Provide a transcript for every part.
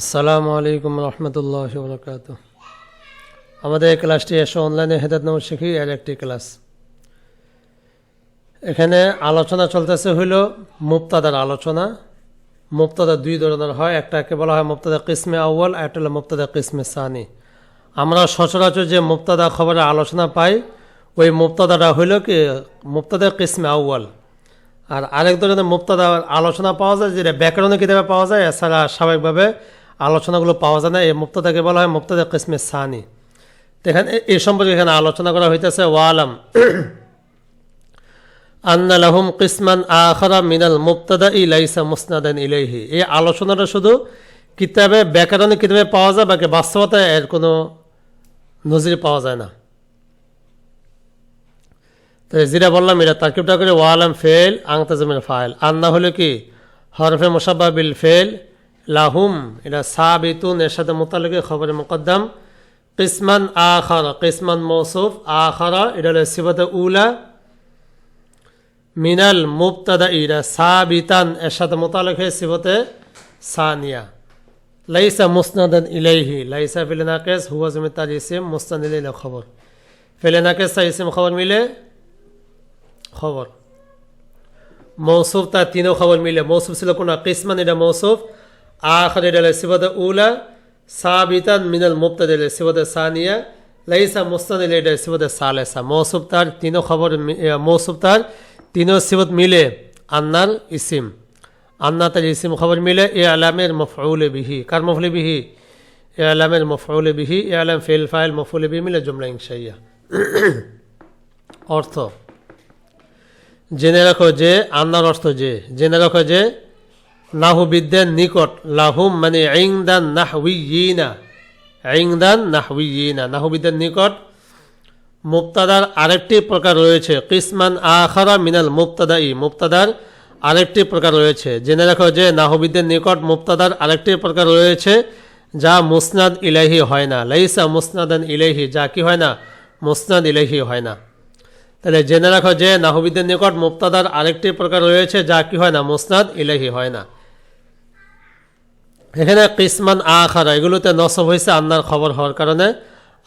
আসসালামু আলাইকুম রহমতুল্লাহ বরকাত আমাদের ক্লাসটি এসে অনলাইনে হেদাত নাম শিখি, এর একটি ক্লাস। এখানে আলোচনা চলতেছে হইল মুক্তাদার আলোচনা। মুক্তাদা দুই ধরনের হয়, একটাকে বলা হয় মুক্তাদা কিসমে আর একটা হলো মুক্তাদা কিসমে সানি। আমরা সচরাচর যে মুক্তাদা খবরে আলোচনা পাই, ওই মুক্তাদাটা হইল কি মুক্তাদা কিসমে আউ্য়াল। আর আরেক ধরনের মুক্তাদা আলোচনা পাওয়া যায়, যেটা ব্যাকরণে কিতাবে পাওয়া যায়, এছাড়া স্বাভাবিকভাবে আলোচনাগুলো পাওয়া যায় না। এই মুক্তাদাকে বলা হয় মুক্তাদা কিসমে সানি। এখানে এই সম্পর্কে এখানে আলোচনা করা হইতেছে, ওয়ালাম আন্না লাহুম কিসমান আখরা মিনাল মুক্তাদা ইলাইসা মুসনাদান ইলাইহি। এই আলোচনাটা শুধু কিতাবে, ব্যাকরণে কিতাবে পাওয়া যায়, বাকি বাস্তবতায় এর কোনো নজির পাওয়া যায় না। তো যেটা বললাম, এটা তারকিবটা করে ওয়ালাম ফেল আংতাজমের ফাইল। আন্না হলো কি? হরফে মোসাব্বা বিল ফেল লাহুম, এটা সাবিতুন এর সাথে মোতালেকে খবরে মুকদ্দম। কিসমান আখরা, কিসমান মৌসুফ, আখরা, এটা সিবতে উলা। মিনাল মুবতাদা ইরা সাবিতান এর সাথে মোতালেক সিবতে সানিয়া। লাইসা মুসনাদান ইলাইহি, লাইসা ফিলেনাকেস হুয়া জমি তার ইসিম মুস্তান ইলাইলা খবর। ফিলেনাকেস তা ইসিম খবর মিলে খবর। মৌসুফ, তার তিনও খবর মিলে। মৌসুফ ছিল কোন? কিসমান, এটা মৌসুফ। আখর এটা সিবতে উলা সাবিতান মিনাল মুবতাদা এটা সিবতে সানিয়া লাইসা মুস্তান ইলা এটা সিবতে সালেসা মৌসুফ তার তিনও খবর মি- এ, মৌসুফ তার তিনও সিবত মিলে আন্নার ইসিম আন্না তার ইসিম খবর মিলে এ আলামের মফউলে বিহি কার মফলে বিহি এ আলামের মফউলে বিহি এ আলাম ফেল ফাইল মফউলে বিহি মিলে জুমলা ইনশাইয়া অর্থ জেনে রাখো যে আন্নার অর্থ যে জেনে রাখো যে নাহুবিদ্যার নিকট, লাহুম মানে ইংদান নাহউইয়িনা ইংদান নাহউইয়িনা। নাহুবিদ্যার নিকট মুক্তাদার আরেকটি প্রকার রয়েছে, কিসমান আখারা মিনাল মুক্তাদা ই মুক্তাদার আরেকটি প্রকার রয়েছে। জেনে রাখো যে নাহবিদের নিকট মুক্তাদার আরেকটি প্রকার রয়েছে, যা মুসনাদ ইলাহি হয় না। লাইসা মুসনাদান ইলাহি যা কি হয় না? মুসনাদ ইলাহি হয় না। তাহলে জেনে রাখো যে নাহবিদের নিকট মুক্তাদার আরেকটি প্রকার রয়েছে, যা কি হয় না? মুসনাদ ইলাহি হয় না। এখানে কিসমান আখারা, এগুলোতে নসব হয়েছে আন্নার খবর হওয়ার কারণে।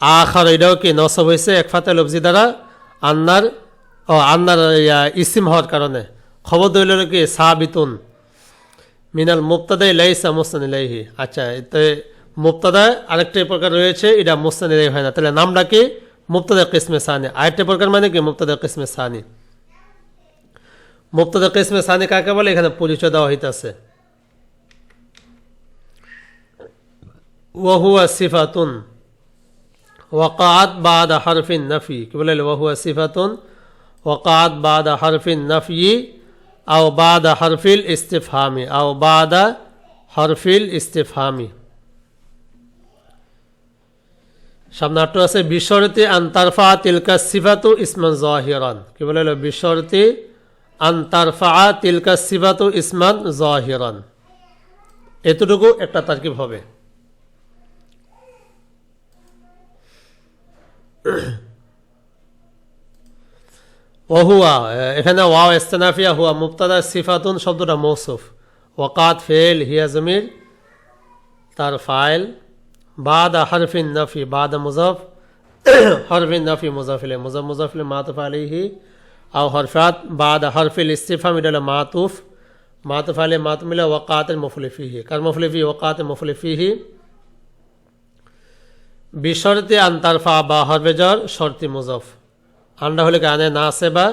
আখার, এটাও কি নসব হয়েছে এক ফাতে লবজি দ্বারা? আন্নার, ও, আন্নার ইসিম হওয়ার কারণে। খবর দইল কি? সাবিতুন। মিনাল মুক্তাদাই লাইসা মুস্তান ইলাইহি। আচ্ছা এতে মুক্তাদা আরেকটি প্রকার রয়েছে, এটা মুস্তান ইলাহি হয় না। তাহলে নামটা কি? মুক্তাদা কিসমে সানি। আরেকটি প্রকার মানে কি? মুক্তাদা কিসমে সানি। মুক্তাদা কিসমে সানি কাকে বলে? এখানে পরিচয় দেওয়া হইতাছে। ওয়াহুয়া সিফাতুন ওয়াকাত বাদ হারফিন নফি কি বলে ওয়াহুয়া সিফাতুন ওয়াকাত বাদ হারফিন নফি আও বাদ হরফিল ইস্তিফহামি আও বাদ হরফিল ইস্তিফহামি সামনে আটটু আছে বিশরতি আন্তারফা তিলকা সিফাতু ইসমান জাহিরান কি বলে বিশরতি আন্তারফা তিলকা সিফাতু ইসমান জাহিরান এতটুকু একটা তারকিব হবে। ওহুয়া, এখানে ওয়াও ইস্তেনাফিয়া, হুয়া মুক্তাদা সিফাতুন শব্দটা মৌসুফ। ওয়াকাত ফেল হিয়া জমির, তার ফাইল। বাদ হরফিন নফি, বাদ মুজফ, হরফিন নফি মুজাফিলে, মুজফ মুজাফিলে মাতুফ আলিহি আও হরফাত, বাদ হরফিল ইস্তিফা মিডাল মাতুফ। মাতুফ আলী, মাতুফ মিলে ওয়াকাত মুফলিফিহি কার মুফলিফি ওয়াকাত মুফলিফিহি বিশরতে আন্তারফা বা হরবেজর শর্তি মুজফ। আন্ডা হলে কি আনে না সেবা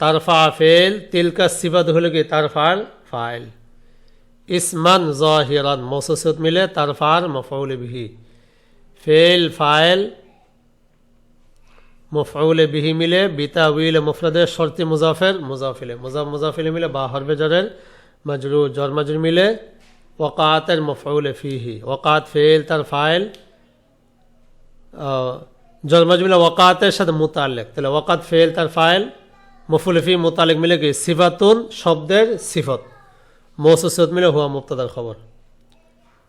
তারফা ফেল, তিলকা সিবাদ হলে কি তারফার ফাইল। ইসমান জাহিরান, মসুসুত মিলে তারফার মফউল বিহি। ফেল, ফাইল, মফউল বিহি মিলে বিতা উইল মুফরদের শর্তি মুজাফের মুজাফিলে। মুজাফ মুজাফিলে মিলে বা হরবেজরের মজরু, জর মজরু মিলে ওকাতের মফউল ফিহি। ওকাত, ফেল, তার ফাইল জলমজমিলা ওয়াকাতের সাথে মুতালেক তাহলে ওয়াকাত ফেল তার ফাইল মফুলফি মুতালেক মিলে কি সিফাতুন শব্দের সিফত মৌসুসত মিলে হুয়া মুক্তাদার খবর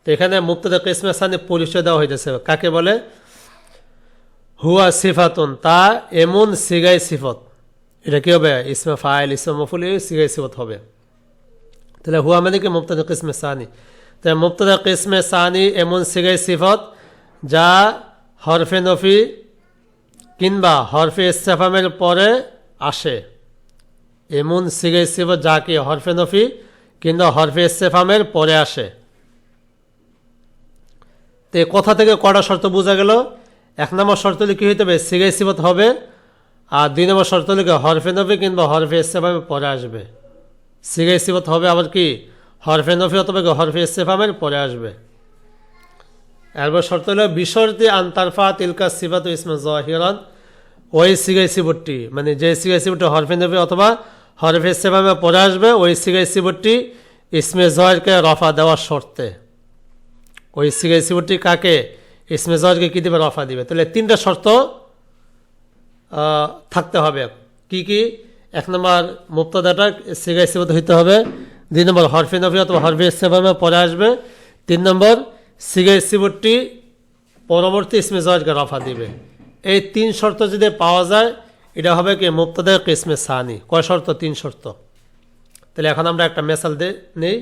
তো এখানে মুক্তাদা কিসমে স্থানে পরিচয় দেওয়া হয়েছে কাকে বলে? হুয়া সিফাতুন তা এমন সিগাই সিফত এটা কি হবে? ইসমে ফাইল ইসমে মফুল সিগাই সিফত হবে। তাহলে হুয়া মানে কি? মুক্তাদা কিসমে সানি তো মুক্তদা কিসমে সানি এমন সিগাই সিফত যা হরফে নফি কিংবা হরফে ইস্তেফামের পরে আসে। এমন সিগাই সিফত যা কি হরফে নফি কিংবা হরফে ইস্তেফামের পরে আসে। তো কথা থেকে কটা শর্ত বোঝা গেল? এক নম্বর শর্ত কী হইতে হবে? সিগাই সিফত হবে। আর দুই নম্বর শর্ত হলে হরফে নফি কিংবা হরফে ইস্তেফামের পরে আসবে। সিফত হবে আবার কি? হরফে নফি অথবা হরফে ইস্তেফামের পরে আসবে। এরপর শর্ত হলো বিসর্তি আন্তারফা তিলকা সিফাত ইসমা জহিরান। ওই সিগাই সিবুটটি মানে যে সিগাই সিবুটটি হরফে নফি অথবা হরফে ইস্তেফামের পরে আসবে ওই সিগাই সিবুটটি ইসমে জহরকে রফা দেওয়ার শর্তে। ওই সিগাই সিবুটটি কাকে? ইসমে জহরকে কী দেবে? রফা দিবে। তাহলে তিনটা শর্ত থাকতে হবে। কি কি? এক নম্বর মুক্তদাটা সিগাই সিবত হইতে হবে। দুই নম্বর হরফে নফি অথবা হরফে ইস্তেফামে পরে আসবে। তিন নম্বর সিগাই সিবতটি পরবর্তী ইসমে জয়কে রফা দিবে। এই তিন শর্ত যদি পাওয়া যায়, এটা হবে কি মুক্তদের কিসমে সানি। কয় শর্ত? তিন শর্ত। তাহলে এখন আমরা একটা মেসাল দে নেই।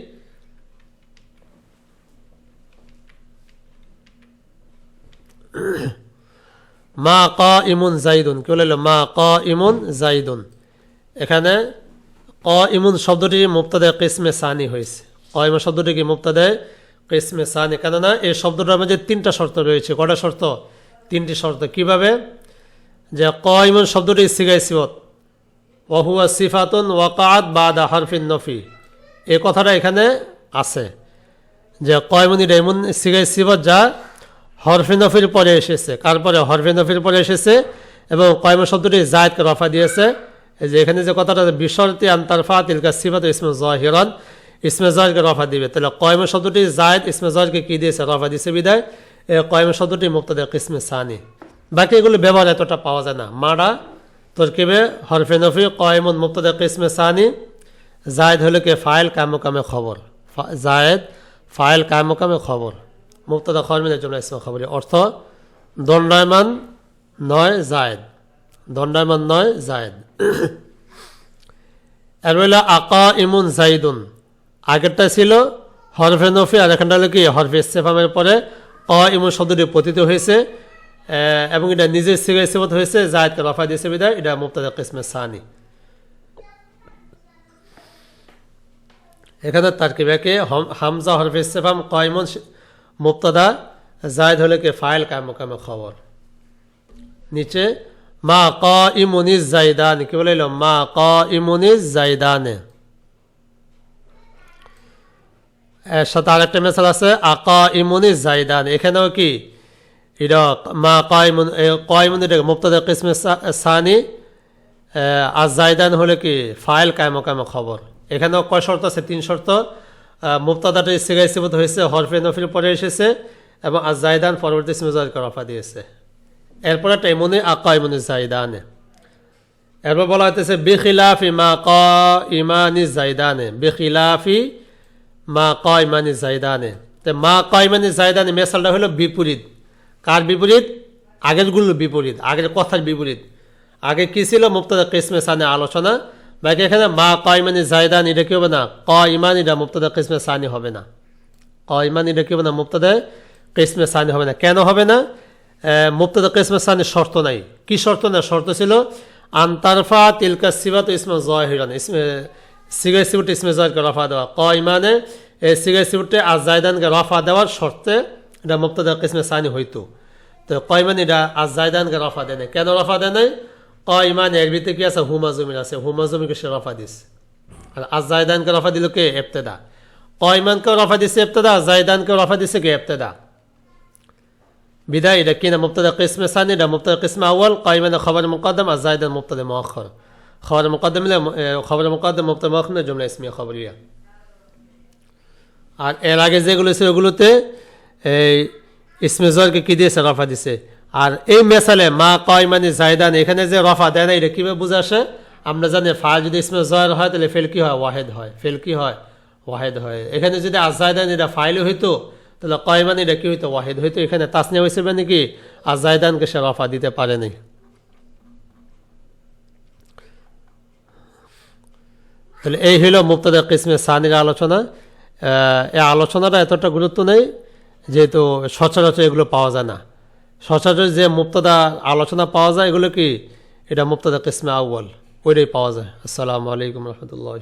মা ক ইমুন জাইদুন কেউ বলল মা ক ইমুন জাইদুন এখানে ক ইমুন শব্দটি মুক্তাদে কিসমে সানি হয়েছে। ক ইমুন শব্দটি কি মুক্তাদে কিসমে সানি? কেননা এই শব্দটার মধ্যে তিনটা শর্ত রয়েছে। কটা শর্ত? তিনটি শর্ত। কীভাবে? যে ক ইমুন শব্দটি সিগাই সিবত ওহুয়া সিফাতুন ওয়াকাত বাদা হরফিন নফি। এই কথাটা এখানে আছে। যে কয়মনির এমন সিগাই সিবত যা হরফে নফির পরে এসেছে। কার পরে? হরফে পরে এসেছে এবং কয়ম শব্দটি জায়দকে রফা দিয়েছে। যে এখানে যে কথাটা বিশরতি আন্তারফা তিলকা সিফাত ইসমে জহিরন। ইসমে জহরকে রফা দিবে। তাহলে কয়ম শব্দটি জায়দ, ইসমে জহরকে কি দিয়েছে? রফা দিয়েছে বিদায়। এ কয়ম শব্দটি মুক্তদের কিসমে সানি। বাকি এগুলো ব্যবহার এতটা পাওয়া যায় না। মারা, তরকিবে হরফে নফি, কয়মন মুক্তদের কিসমে সানি। জায়দ হলে কে? ফাইল কামো কামে খবর জায়দ, ফাইল কামো কামে খবর। মুক্তদা খরমিনের জন্য ইসমে খবর অর্থ, দণ্ডায়মান নয় জায়দ। দণ্ডায়মান নয় জায়দ। এর হলো আকা ইমুন জাইদুন আগেরটা ছিল হরফে নফি, আর এখানটা হলো কি? হরফে ইস্তেফামের পরে অ ইমুন শব্দটি পতিত হয়েছে এবং এটা নিজের সিগাই সেবত হয়েছে জায়দকে রফা দিয়েছে বিদায়, এটা মুক্তাদা কিসমে সানি। এখানে তার কি ব্যাকে হামজা হরফে ইস্তেফাম, কয়মন মুক্তাদা জায়দ হলে কি ফাইল কামে কামে খবর। নিচে, মা ক ইমুনিস জাইদান কি বলে? মা ক ইমুনিস জাইদানে এর সাথে আরেকটা মেসাল আছে আকা ইমুনিস জাইদান এখানেও কি? এটা মা কয়মুন কয়মুন এটা মুক্তাদা কিসমে সানি আর জাইদান হলে কি? ফাইল কায়মো কায়মো খবর। এখানেও কয় শর্ত আছে? তিন শর্ত। মুক্তাদাটা সিগাই সিবত হয়েছে, হরফে নফির পরে এসেছে এবং আর জাইদান পরবর্তী সিমজার রফা দিয়েছে। এরপরে একটা এমনি আকা ইমনি জাইদানে এরপর বলা হইতেছে, বেখিলাফি মা ক ইমানি জাইদানে বেখিলাফি মা ক ইমানি জাইদানে তো মা কয় ইমানি জাইদানে মেসালটা হলো বিপরীত। কার বিপরীত? আগেরগুলো বিপরীত, আগের কথার বিপরীত। আগে কি ছিল? মুক্তাদা কিসমে সানে আলোচনা। বাকি এখানে মা ক ইমানি জাইদান এটা কি হবে না? ক ইমান এটা মুক্তাদা কিসমে সানি হবে না। ক ইমান এটা কি হবে না? মুক্তাদা কিসমে সানি হবে না। কেন হবে না? মুক্তাদা কিসমে সানি শর্ত নাই। কি শর্ত না? শর্ত ছিল আন্তারফা তিলকা সিবাত ইসমে জহিরান। ইসমে সিগাই সিবুট ইসমে জয়কে রফা দেওয়া। ক ইমানে এই সিগাই সিবুটে আজ জায়দানকে রফা দেওয়ার শর্তে এটা মুক্তাদা কিসমে সানি হইতো। তো ক ইমান এটা? আজ জায়দানকে রফা দেয় কেন রফা দেয় নাই? ক ইমান এর ভিতরে কি আছে? হুমা জমির আছে। হুমা জমিকে সে রফা দিছে। আর আজ জায়দানকে রফা দিল কে? এফতেদা ক ইমানকে রফা দিছে এফতেদা জায়দানকে রফা দিছে কে? এফতেদা বিদায়, এটা কিনা মুক্তদা কিসমে সানি, এটা মুক্তদা কিসমে আউ্ল কাইমানে খবর মুকদ্দম, আর জায়দান খবর মুকদ্দম হলে খবর মুকদ্দম মুক্তদা মুআখর জুমলা ইসমিয়া আর এর আগে যেগুলো ছিল ওগুলোতে, এই ইসমে জয়কে কি দিয়েছে রফা দিছে আর এই মেসালে মা কয় মানে জায়দান এখানে যে রফা দেয় না, এটা কীভাবে বুঝে আসে؟ আমরা জানি ফা যদি ইসমে জয়ের হয়, তাহলে ফেল কি হয়؟ ওয়াহেদ হয়। ফেল কি হয়؟ ওয়াহেদ হয়। এখানে যদি আজায়দান এটা ফাইলে হইতো, তাহলে কয় মানে এটা কি হইতো؟ ওয়াহেদ হইতো। এখানে তাসনিয়া হয়েছে মানে কি? আজায়দানকে সে রফা দিতে পারেনি তাহলে এই হইল মুক্তাদা কিসমে সানির আলোচনা। এই আলোচনাটা এতটা গুরুত্ব নেই, যেহেতু সচরাচর এগুলো পাওয়া যায় না। সচরাচর যে মুক্তদা আলোচনা পাওয়া যায়, এগুলো কি? এটা মুক্তদা কিসমে আউ্বল ওইটাই পাওয়া যায়। আসসালামু আলাইকুম রহমতুল্লাহ